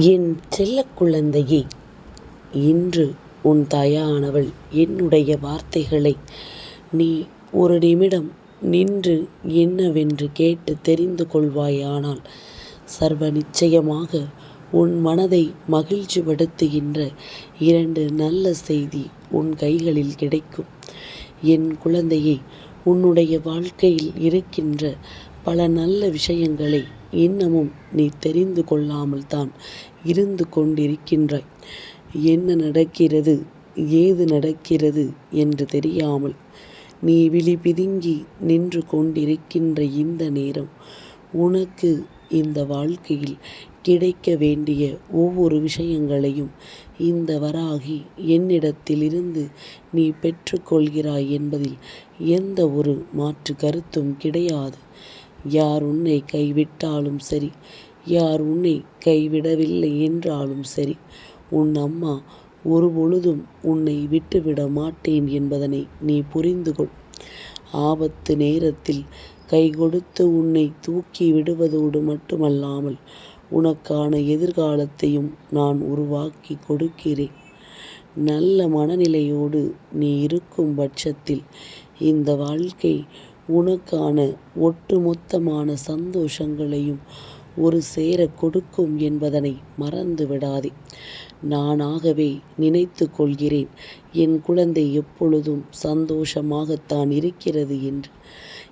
என் செல்ல குழந்தையே இன்று உன் தாயானவள் என்னுடைய வார்த்தைகளை நீ ஒரு நிமிடம் நின்று என்னவென்று கேட்டு தெரிந்து கொள்வாயானால் சர்வ நிச்சயமாக உன் மனதை மகிழ்ச்சிப்படுத்துகின்ற இரண்டு நல்ல செய்தி உன் கைகளில் கிடைக்கும். என் குழந்தையே உன்னுடைய வாழ்க்கையில் இருக்கின்ற பல நல்ல விஷயங்களை இன்னமும் நீ தெரிந்து கொள்ளாமல்தான் இருந்து கொண்டிருக்கின்றாய். என்ன நடக்கிறது ஏது நடக்கிறது என்று தெரியாமல் நீ விழி பிதுங்கி நின்று கொண்டிருக்கின்ற இந்த நேரம் உனக்கு இந்த வாழ்க்கையில் கிடைக்க வேண்டிய ஒவ்வொரு விஷயங்களையும் இந்த வராகி என்னிடத்திலிருந்து நீ பெற்றுக்கொள்கிறாய் என்பதில் எந்த ஒரு மாற்று கருத்தும் கிடையாது. யார் உன்னை கைவிட்டாலும் சரி யார் உன்னை கைவிடவில்லை என்றாலும் சரி உன் அம்மா ஒருபொழுதும் உன்னை விட்டுவிட மாட்டேன் என்பதனை நீ புரிந்து கொள். ஆபத்து நேரத்தில் கைகொடுத்து உன்னை தூக்கி விடுவதோடு மட்டுமல்லாமல் உனக்கான எதிர்காலத்தையும் நான் உருவாக்கிக் கொடுக்கிறேன். நல்ல மனநிலையோடு நீ இருக்கும் பட்சத்தில் இந்த வாழ்க்கை உனக்கான ஒட்டுமொத்தமான சந்தோஷங்களையும் ஒரு சேர கொடுக்கும் என்பதனை மறந்து விடாதே. நானாகவே நினைத்து கொள்கிறேன் என் குழந்தை எப்பொழுதும் சந்தோஷமாகத்தான் இருக்கிறது என்று.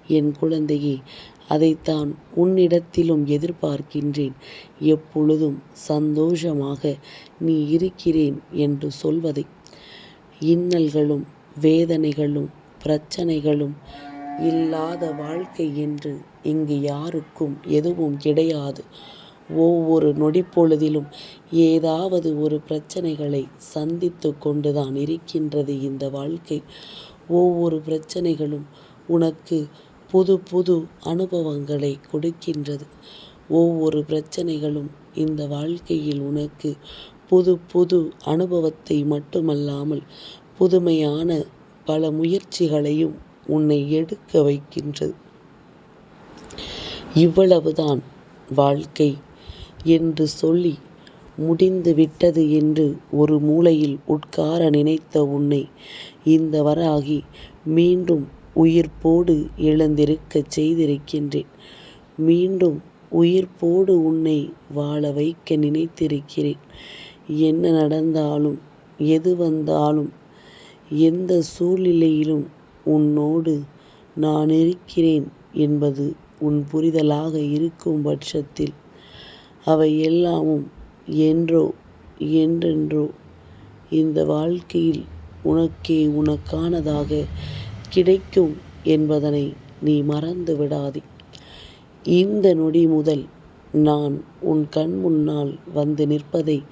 என் குழந்தையே அதைத்தான் உன்னிடத்திலும் எதிர்பார்க்கின்றேன். எப்பொழுதும் சந்தோஷமாக நீ இருக்கிறேன் என்று சொல்வதை. இன்னல்களும் வேதனைகளும் பிரச்சனைகளும் இல்லாத வாழ்க்கை என்று இங்கு யாருக்கும் எதுவும் கிடையாது. ஒவ்வொரு நொடிப்பொழுதிலும் ஏதாவது ஒரு பிரச்சனைகளை சந்தித்து கொண்டுதான் இருக்கின்றது இந்த வாழ்க்கை. ஒவ்வொரு பிரச்சனைகளும் உனக்கு புது புது அனுபவங்களை கொடுக்கின்றது. ஒவ்வொரு பிரச்சனைகளும் இந்த வாழ்க்கையில் உனக்கு புது புது அனுபவத்தை மட்டுமல்லாமல் புதுமையான பல முயற்சிகளையும் உன்னை எடுக்க வைக்கின்றது. இவ்வளவுதான் வாழ்க்கை என்று சொல்லி முடிந்து விட்டது என்று ஒரு மூலையில் உட்கார நினைத்த உன்னை இந்த வராகி மீண்டும் உயிர்ப்போடு எழுந்திருக்கச் செய்திருக்கின்றேன். மீண்டும் உயிர்ப்போடு உன்னை வாழ வைக்க நினைத்திருக்கிறேன். என்ன நடந்தாலும் எது வந்தாலும் எந்த சூழ்நிலையிலும் உன்னோடு நான் இருக்கிறேன் என்பது உன் புரிதலாக இருக்கும் பட்சத்தில் அவை எல்லாமும் என்றோ என்றென்றோ இந்த வாழ்க்கையில் உனக்கே உனக்கானதாக கிடைக்கும் என்பதனை நீ மறந்து விடாதே. இந்த நொடி முதல் நான் உன் கண் முன்னால் வந்து நிற்பதை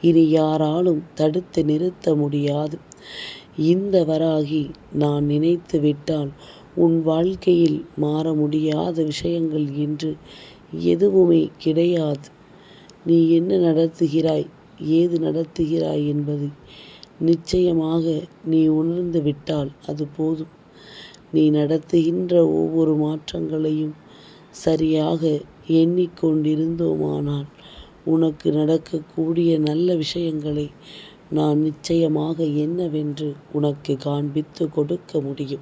இனி யாராலும் தடுத்து நிறுத்த முடியாது. இந்த வராகி நான் நினைத்து விட்டால் உன் வாழ்க்கையில் மாற முடியாத விஷயங்கள் என்று எதுவுமே கிடையாது. நீ என்ன நடத்துகிறாய் ஏது நடத்துகிறாய் என்பது நிச்சயமாக நீ உணர்ந்து விட்டால் அது போதும். நீ நடத்துகின்ற ஒவ்வொரு மாற்றங்களையும் சரியாக எண்ணிக்கொண்டிருந்தோமானால் உனக்கு நடக்கக்கூடிய நல்ல விஷயங்களை நான் நிச்சயமாக என்னவென்று உனக்கு காண்பித்து கொடுக்க முடியும்.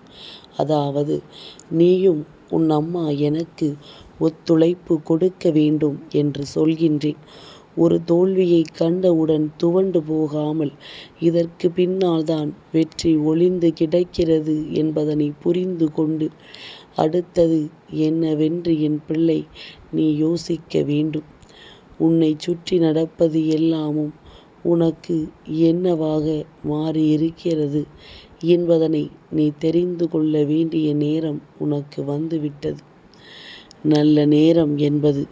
அதாவது நீயும் உன் அம்மா எனக்கு ஒத்துழைப்பு கொடுக்க வேண்டும் என்று சொல்கின்றேன். ஒரு தோல்வியைக் கண்டவுடன் துவண்டு போகாமல் இதற்கு பின்னால்தான் வெற்றி ஒளிந்து கிடைக்கிறது என்பதனை புரிந்து கொண்டு அடுத்தது என்னவென்று என் பிள்ளை நீ யோசிக்க வேண்டும். உன்னைச் சுற்றி நடப்பது எல்லாமும் உனக்கு என்னவாக மாறியிருக்கிறது என்பதனை நீ தெரிந்து கொள்ள வேண்டிய நேரம் உனக்கு வந்துவிட்டது நல்ல நேரம் என்பது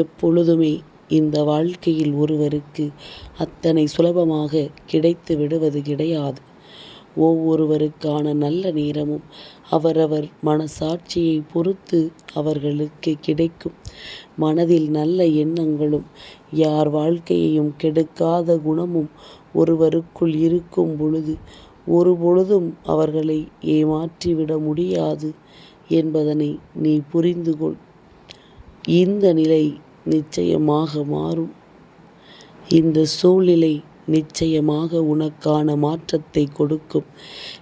எப்பொழுதுமே இந்த வாழ்க்கையில் ஒருவருக்கு அத்தனை சுலபமாக கிடைத்து விடுவது கிடையாது. ஒவ்வொருவருக்கான நல்ல நேரமும் அவரவர் மனசாட்சியை பொறுத்து அவர்களுக்கு கிடைக்கும். மனதில் நல்ல எண்ணங்களும் யார் வாழ்க்கையையும் கெடுக்காத குணமும் ஒருவருக்குள் இருக்கும் பொழுது ஒருபொழுதும் அவர்களை ஏமாற்றிவிட முடியாது என்பதனை நீ புரிந்து கொள். இந்த நிலை நிச்சயமாக மாறும். இந்த சூழ்நிலை நிச்சயமாக உனக்கான மாற்றத்தை கொடுக்கும்.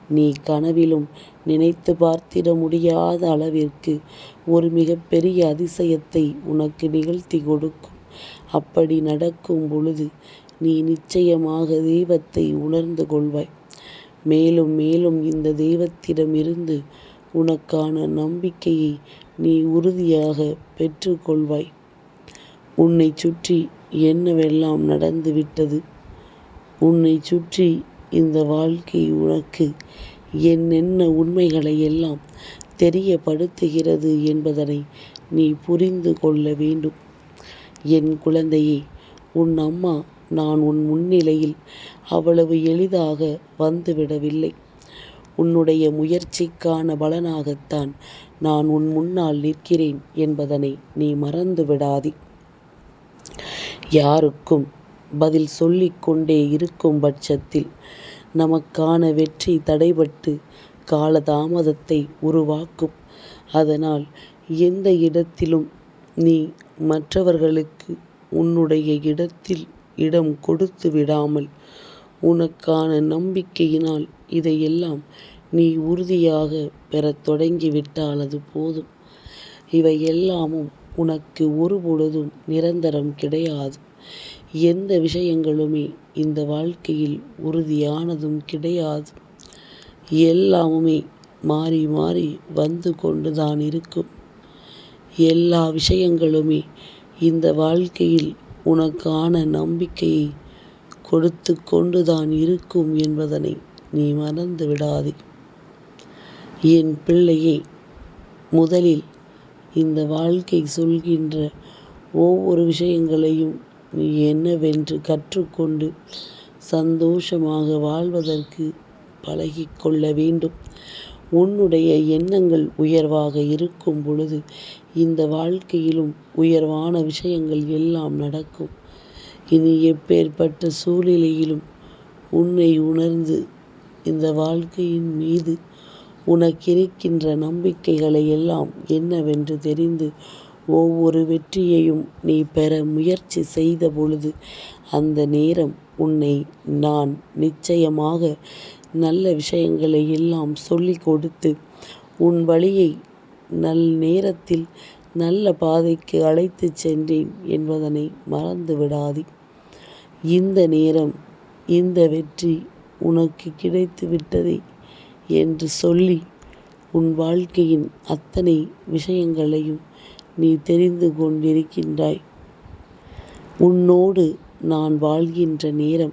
நீ கனவிலும் நினைத்து பார்த்திட முடியாத அளவிற்கு ஒரு மிகப்பெரிய அதிசயத்தை உனக்கு நிகழ்த்தி கொடுக்கும். அப்படி நடக்கும் பொழுது நீ நிச்சயமாக தெய்வத்தை உணர்ந்து கொள்வாய். மேலும் மேலும் இந்த தெய்வத்திடமிருந்து உனக்கான நம்பிக்கையை நீ உறுதியாக பெற்றுக்கொள்வாய் உன்னை உன்னைச் சுற்றி என்னவெல்லாம் நடந்துவிட்டது உன்னை உன்னைச் சுற்றி இந்த வாழ்க்கை உனக்கு என்னென்ன உண்மைகளை எல்லாம் தெரியப்படுத்துகிறது என்பதனை நீ புரிந்து கொள்ள வேண்டும். என் குழந்தையே உன் அம்மா நான் உன் முன்னிலையில் அவ்வளவு எளிதாக வந்துவிடவில்லை. உன்னுடைய முயற்சிக்கான பலனாகத்தான் நான் உன் முன்னால் நிற்கிறேன் என்பதனை நீ மறந்து விடாதே. யாருக்கும் பதில் சொல்லிக் கொண்டே இருக்கும் பட்சத்தில் நமக்கான வெற்றி தடைபட்டு காலதாமதத்தை உருவாக்கும். அதனால் எந்த இடத்திலும் நீ மற்றவர்களுக்கு உன்னுடைய இடத்தில் இடம் கொடுத்து விடாமல் உனக்கான நம்பிக்கையினால் இதையெல்லாம் நீ உறுதியாக பெறத் தொடங்கி விட்டால் அது போதும். இவையெல்லாமும் உனக்கு ஒருபொழுதும் நிரந்தரம் கிடையாது. எந்த விஷயங்களுமே இந்த வாழ்க்கையில் உறுதியானதும் கிடையாது. எல்லாமுமே மாறி மாறி வந்து கொண்டுதான் இருக்கும். எல்லா விஷயங்களுமே இந்த வாழ்க்கையில் உனக்கான நம்பிக்கையை கொடுத்துக் கொண்டுதான் இருக்கும் என்பதனை நீ மறந்து விடாதே. என் பிள்ளையே முதலில் இந்த வாழ்க்கை சொல்கின்ற ஒவ்வொரு விஷயங்களையும் நீ என்னவென்று கற்றுக்கொண்டு சந்தோஷமாக வாழ்வதற்கு பழகிக்கொள்ள வேண்டும். உன்னுடைய எண்ணங்கள் உயர்வாக இருக்கும் பொழுது இந்த வாழ்க்கையிலும் உயர்வான விஷயங்கள் எல்லாம் நடக்கும். இனி எப்பேற்பட்ட சூழ்நிலையிலும் உன்னை உணர்ந்து இந்த வாழ்க்கையின் மீது உனக்கிருக்கின்ற நம்பிக்கைகளை எல்லாம் என்னவென்று தெரிந்து ஒவ்வொரு வெற்றியையும் நீ பெற முயற்சி செய்த பொழுது அந்த நேரம் உன்னை நான் நிச்சயமாக நல்ல விஷயங்களை எல்லாம் சொல்லிக் கொடுத்து உன் வழியை நல் நேரத்தில் நல்ல பாதைக்கு அழைத்துச் சென்றேன் என்பதனை மறந்து விடாதே. இந்த நேரம் இந்த வெற்றி உனக்கு கிடைத்து விட்டதே என்று சொல்லி உன் வாழ்க்கையின் அத்தனை விஷயங்களையும் நீ தெரிந்து கொண்டிருக்கின்றாய். உன்னோடு நான் வாழ்கின்ற நேரம்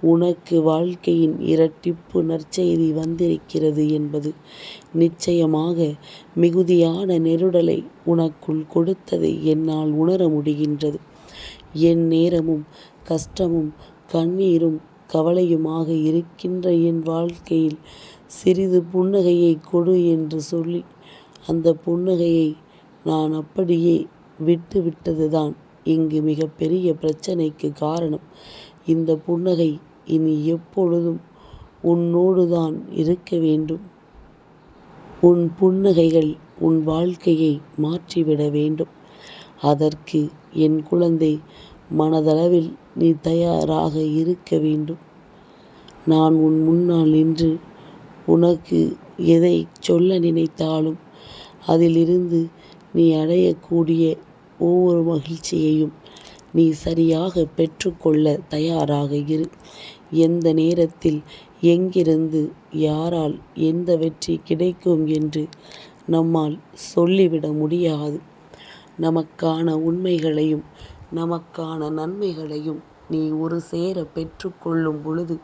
உனக்கு வாழ்க்கையின் இரட்டிப்பு நற்செய்தி வந்திருக்கிறது என்பது நிச்சயமாக மிகுதியான நெருடலை உனக்குள் கொடுத்ததை என்னால் உணர முடிகின்றது. என் நேரமும் கஷ்டமும் கண்ணீரும் கவலையுமாக இருக்கின்ற என் வாழ்க்கையில் சிறிது புன்னகையை கொடு என்று சொல்லி அந்த புன்னகையை நான் அப்படியே விட்டுவிட்டதுதான் இங்கு மிகப்பெரிய பிரச்சனைக்கு காரணம். இந்த புன்னகை இனி எப்பொழுதும் உன்னோடுதான் இருக்க வேண்டும். உன் புன்னகைகள் உன் வாழ்க்கையை மாற்றிவிட வேண்டும். அதற்கு என் குழந்தை மனதளவில் நீ தயாராக இருக்க வேண்டும். நான் உன் முன்னால் நின்று உனக்கு எதை சொல்ல நினைத்தாலும் அதிலிருந்து நீ அடையக்கூடிய ஒவ்வொரு மகிழ்ச்சியையும் நீ சரியாக பெற்றுக்கொள்ள தயாராக இரு. எந்த நேரத்தில் எங்கிருந்து யாரால் எந்த வெற்றி கிடைக்கும் என்று நம்மால் சொல்லிவிட முடியாது. நமக்கான உண்மைகளையும் நமக்கான நன்மைகளையும் நீ ஒரு சேர பெற்றுக்கொள்ளும் பொழுது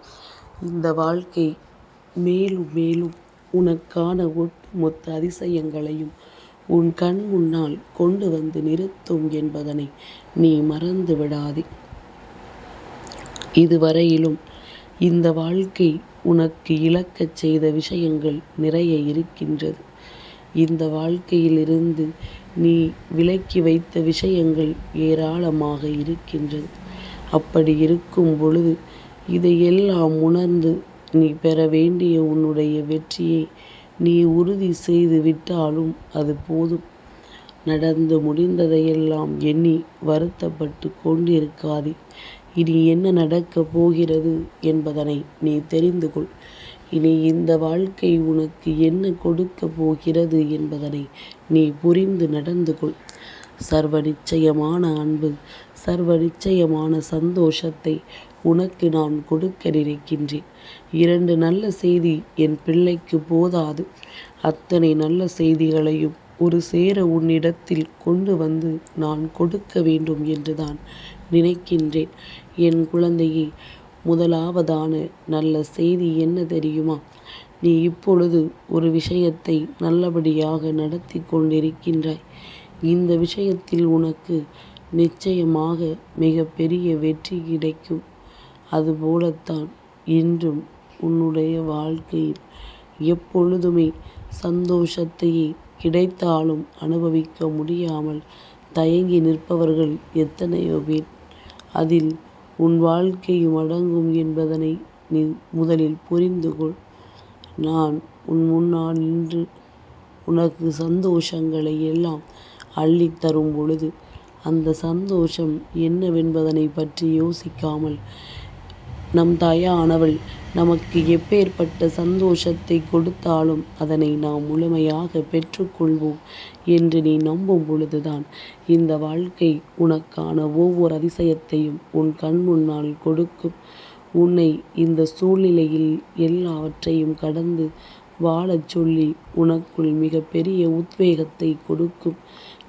இந்த வாழ்க்கை மேலும் மேலும் உனக்கான ஒட்டுமொத்த அதிசயங்களையும் உன் கண் முன்னால் கொண்டு வந்து நிறுத்தும் என்பதனை நீ மறந்து விடாதே. இதுவரையிலும் இந்த வாழ்க்கை உனக்கு இழக்கச் செய்த விஷயங்கள் நிறைய இருக்கின்றது. இந்த வாழ்க்கையிலிருந்து நீ விலக்கி வைத்த விஷயங்கள் ஏராளமாக இருக்கின்றது. அப்படி இருக்கும் பொழுது இதையெல்லாம் உணர்ந்து நீ பெற வேண்டிய உன்னுடைய வெற்றியை நீ உறுதி செய்து விட்டாலும் அது போதும். நடந்து முடிந்ததையெல்லாம் எண்ணி வருத்தப்பட்டு கொண்டிருக்காதே. இனி என்ன நடக்கப் போகிறது என்பதனை நீ தெரிந்து கொள். இனி இந்த வாழ்க்கை உனக்கு என்ன கொடுக்கப் போகிறது என்பதனை நீ புரிந்து நடந்து கொள். சர்வ நிச்சயமான அன்பு சர்வ நிச்சயமான சந்தோஷத்தை உனக்கு நான் கொடுக்க நினைக்கின்றேன். இரண்டு நல்ல செய்தி என் பிள்ளைக்கு போதாது. அத்தனை நல்ல செய்திகளையும் ஒரு சேர உன்னிடத்தில் கொண்டு வந்து நான் கொடுக்க வேண்டும் என்றுதான் நினைக்கின்றேன். என் குழந்தையே முதலாவதான நல்ல செய்தி என்ன தெரியுமா? நீ இப்பொழுது ஒரு விஷயத்தை நல்லபடியாக நடத்தி கொண்டிருக்கின்றாய். இந்த விஷயத்தில் உனக்கு நிச்சயமாக மிக பெரிய வெற்றி கிடைக்கும். அதுபோலத்தான் இன்றும் உன்னுடைய வாழ்க்கையில் எப்பொழுதுமே சந்தோஷத்தையே கிடைத்தாலும் அனுபவிக்க முடியாமல் தயங்கி நிற்பவர்கள் எத்தனையோ பேர். அதில் உன் வாழ்க்கையும் அடங்கும் என்பதனை நீ முதலில் புரிந்து கொள். நான் உன் முன்னால் நின்று உனக்கு சந்தோஷங்களை எல்லாம் அள்ளித்தரும் பொழுது அந்த சந்தோஷம் என்னவென்பதனை பற்றி யோசிக்காமல் நம் தாயானவள் நமக்கு எப்பேற்பட்ட சந்தோஷத்தை கொடுத்தாலும் அதனை நாம் முழுமையாக பெற்றுக்கொள்வோம் என்று நீ நம்பும் பொழுதுதான் இந்த வாழ்க்கை உனக்கான ஒவ்வொரு அதிசயத்தையும் உன் கண் முன்னால் கொடுக்கும். உன்னை இந்த சூழ்நிலையில் எல்லாவற்றையும் கடந்து வாழச் சொல்லி உனக்குள் மிகப்பெரிய உத்வேகத்தை கொடுக்கும்.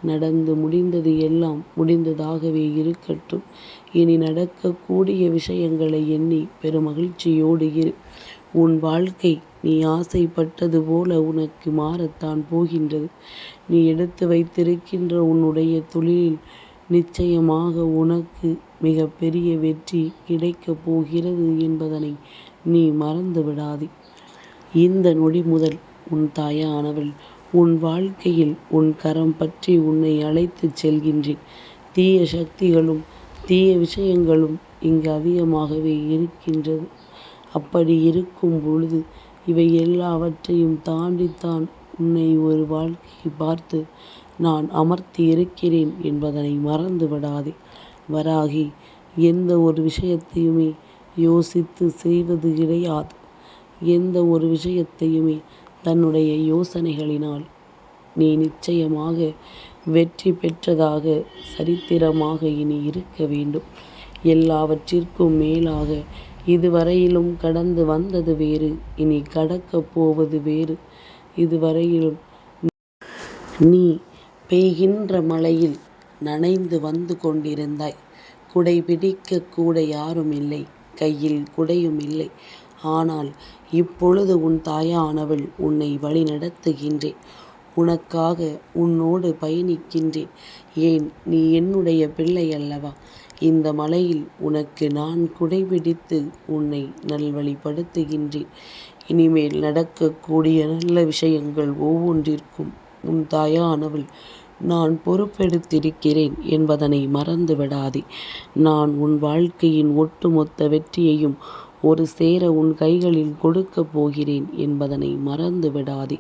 நடந்து முடிந்தது எல்லாம் முடிந்ததாகவே இருக்கட்டும். இனி நடக்கக்கூடிய விஷயங்களை எண்ணி பெருமகிழ்ச்சியோடு இரு. உன் வாழ்க்கை நீ ஆசைப்பட்டது போல உனக்கு மாறத்தான் போகின்றது. நீ எடுத்து வைத்திருக்கின்ற உன்னுடைய தொழிலில் நிச்சயமாக உனக்கு மிக பெரிய வெற்றி கிடைக்கப் போகிறது என்பதனை நீ மறந்து விடாதே. இந்த நொடி முதல் உன் தாயானவள் உன் வாழ்க்கையில் உன் கரம் பற்றி உன்னை அழைத்துச் செல்கின்றேன். தீய சக்திகளும் தீய விஷயங்களும் இங்கு அதிகமாகவே இருக்கின்றது. அப்படி இருக்கும் பொழுது இவை எல்லாவற்றையும் தாண்டித்தான் உன்னை ஒரு வாழ்க்கையை பார்த்து நான் அமர்த்தி இருக்கிறேன் என்பதனை மறந்து விடாதே. வராகி எந்த ஒரு விஷயத்தையுமே யோசித்து செய்வது கிடையாது. எந்த ஒரு விஷயத்தையுமே தன்னுடைய யோசனைகளினால் நீ நிச்சயமாக வெற்றி பெற்றதாக சரித்திரமாக இனி இருக்க வேண்டும். எல்லாவற்றிற்கும் மேலாக இதுவரையிலும் கடந்து வந்தது வேறு இனி கடக்கப் போவது வேறு. இதுவரையிலும் நீ பெய்கின்ற மழையில் நனைந்து வந்து கொண்டிருந்தாய். குடை பிடிக்க கூட யாரும் இல்லை. கையில் குடையும் இல்லை. ஆனால் இப்பொழுது உன் தாயானவள் உன்னை வழிநடத்துகின்றேன். உனக்காக உன்னோடு பயணிக்கின்றேன். ஏன் நீ என்னுடைய பிள்ளை அல்லவா? இந்த மலையில் உனக்கு நான் குடை பிடித்து உன்னை நல்வழிப்படுத்துகின்றேன். இனிமேல் நடக்கக்கூடிய நல்ல விஷயங்கள் ஒவ்வொன்றிற்கும் உன் தாயானவள் நான் பொறுப்பெடுத்திருக்கிறேன் என்பதனை மறந்து விடாதே. நான் உன் வாழ்க்கையின் ஒட்டுமொத்த வெற்றியையும் ஒரு சேர உன் கைகளில் கொடுக்கப் போகிறேன் என்பதனை மறந்து விடாதே.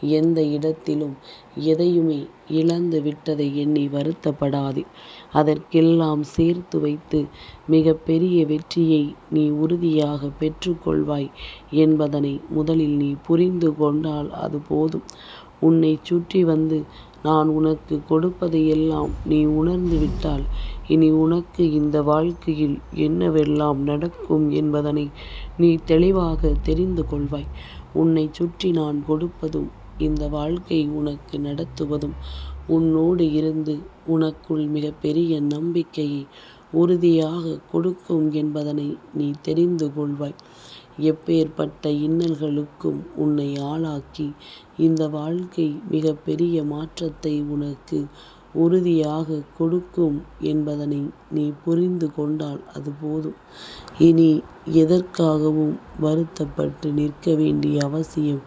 எந்த இடத்திலும் எதையுமே இழந்து விட்டதை எண்ணி வருத்தப்படாதே. அதற்கெல்லாம் சேர்த்து வைத்து மிக பெரிய வெற்றியை நீ உறுதியாக பெற்றுக்கொள்வாய் என்பதனை முதலில் நீ புரிந்து கொண்டால் அது போதும். உன்னை சுற்றி வந்து நான் உனக்கு கொடுப்பதையெல்லாம் நீ உணர்ந்து விட்டால் இனி உனக்கு இந்த வாழ்க்கையில் என்னவெல்லாம் நடக்கும் என்பதனை நீ தெளிவாக தெரிந்து கொள்வாய். உன்னைச் சுற்றி நான் கொடுப்பதும் இந்த வாழ்க்கை உனக்கு நடத்துவதும் உன்னோடு இருந்து உனக்குள் மிகப்பெரிய நம்பிக்கையை உறுதியாக கொடுக்கும் என்பதனை நீ தெரிந்து கொள்வாய். எப்பேற்பட்ட இன்னல்களுக்கும் உன்னை ஆளாக்கி இந்த வாழ்க்கை மிகப்பெரிய மாற்றத்தை உனக்கு உறுதியாகக் கொடுக்கும் என்பதனை நீ புரிந்து கொண்டால் அது போதும். இனி எதற்காகவும் வருத்தப்பட்டு நிற்க வேண்டிய அவசியம்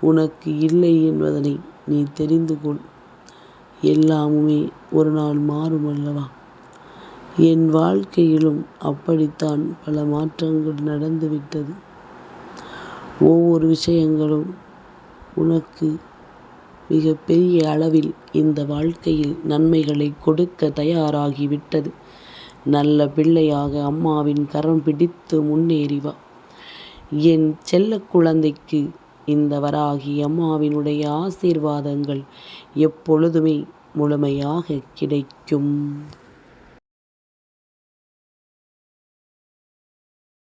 உனக்கு இல்லை என்பதனை நீ தெரிந்து கொள். எல்லாமுமே ஒரு நாள் மாறும் அல்லவா? என் வாழ்க்கையிலும் அப்படித்தான் பல மாற்றங்கள் நடந்து விட்டது. ஒவ்வொரு விஷயங்களும் உனக்கு மிக பெரிய அளவில் இந்த வாழ்க்கையில் நன்மைகளை கொடுக்க தயாராகிவிட்டது. நல்ல பிள்ளையாக அம்மாவின் கரம் பிடித்து முன்னேறி வா. என் செல்ல குழந்தைக்கு இந்த வராகி அம்மாவினுடைய ஆசீர்வாதங்கள் எப்பொழுதுமே முழுமையாக கிடைக்கும்.